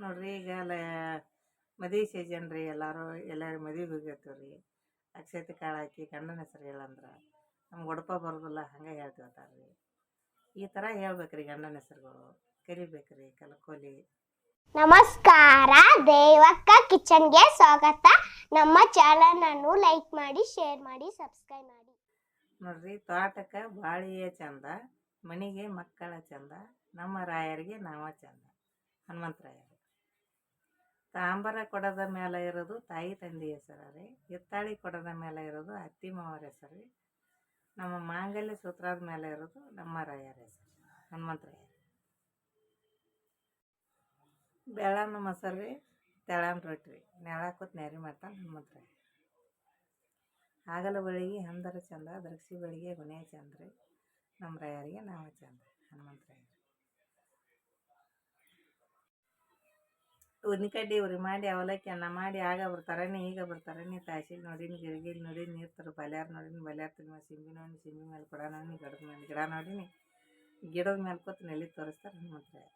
ನೋಡ್ರಿ ಈಗ ಲ ಮದುವೆ ಸೀಸನ್ ರೀ ಎಲ್ಲರೂ ಎಲ್ಲರೂ ಮದುವೆಗೆ ಹೋಗಿರ್ತೀವಿ ರೀ. ಅಕ್ಷತೆ ಕಾಳು ಹಾಕಿ ಗಂಡನ ಹೆಸ್ರು ಹೇಳಂದ್ರೆ ನಮ್ಗೆ ಒಡಪ ಬರೋದಿಲ್ಲ ಹಂಗೆ ಹೇಳ್ತಿರ್ತಾರೆ ರೀ. ಈ ಥರ ಹೇಳ್ಬೇಕು ರೀ ಗಂಡನ ಹೆಸರುಗಳು ಕರಿಬೇಕು ರೀ ಕಲ್ಕೋಲಿ. ನಮಸ್ಕಾರ ದೇವಕ್ಕ ಕಿಚನ್ಗೆ ಸ್ವಾಗತ. ನಮ್ಮ ಚಾನಲ್ ಅನ್ನು ಲೈಕ್ ಮಾಡಿ ಶೇರ್ ಮಾಡಿ ಸಬ್ಸ್ಕ್ರೈಬ್ ಮಾಡಿ. ನೋಡ್ರಿ ತೋಟಕ್ಕೆ ಬಾಳಿಯ ಚಂದ ಮನೆಗೆ ಮಕ್ಕಳ ಚಂದ ನಮ್ಮ ರಾಯರಿಗೆ ನಾವ ಚಂದ. ಹನುಮಂತರಾಯರು. ತಾಂಬರ ಕೊಡದ ಮೇಲೆ ಇರೋದು ತಾಯಿ ತಂದೆ ಹೆಸರು ರೀ. ಹಿತ್ತಾಳಿ ಕೊಡದ ಮೇಲೆ ಇರೋದು ಅತ್ತಿ ಮಾವರ ಹೆಸರು ರೀ. ನಮ್ಮ ಮಾಂಗಲ್ಯ ಸೂತ್ರದ ಮೇಲೆ ಇರೋದು ನಮ್ಮ ರಾಯರ ಹೆಸರು ಹನುಮಂತರಾಯ ಬೆಳ್ಳನ ಮೊಸರು ರೀ ತೆಳನ ರೊಟ್ಟಿ ರೀ. ನೆಳ ಕೂತ್ ನೆರಿ ಮಾಡ್ತಾನೆ ಹನುಮಂತರಾಯ ಆಗಲ ಬಳಿಗೆ ಹಂದರ ಚಂದ, ದ್ರಾಕ್ಷಿ ಬಳಿಗೆ ಗುಣೆ ಚಂದ ನಮ್ಮ ರಾಯರಿಗೆ ನಾವು ಚಂದ ಹನುಮಂತರಾಯರು ಉದ್ನಿಕಡ್ಡಿ ಉರಿ ಮಾಡಿ ಅವಲಕ್ಕಿ ಅನ್ನ ಮಾಡಿ ಆಗ ಬರ್ತಾರನಿ ಈಗ ಬರ್ತಾರನಿ ನೀ ನೋಡಿನಿ ಗಿರಿಗಿಲ್ ನೋಡಿ ನೀರು ತರ ಬಲ್ಯಾರ ನೋಡಿನಿ ಬಲ್ಯಾರ ತಿನ್ನ ಸಿಂಬಿ ನೋಡಿ, ಸಿಂಬಿ ಮೇಲೆ ಕೊಡ, ನೋಡಿ ಗಿಡದ ಮೇಲೆ ಗಿಡ ನೋಡಿನಿ ಗಿಡದ ಮೇಲೆ ಕೂತು ನೆಲ್ಲಿ ತೋರಿಸ್ತಾರೆ ಹನುಮಂತರಾಯ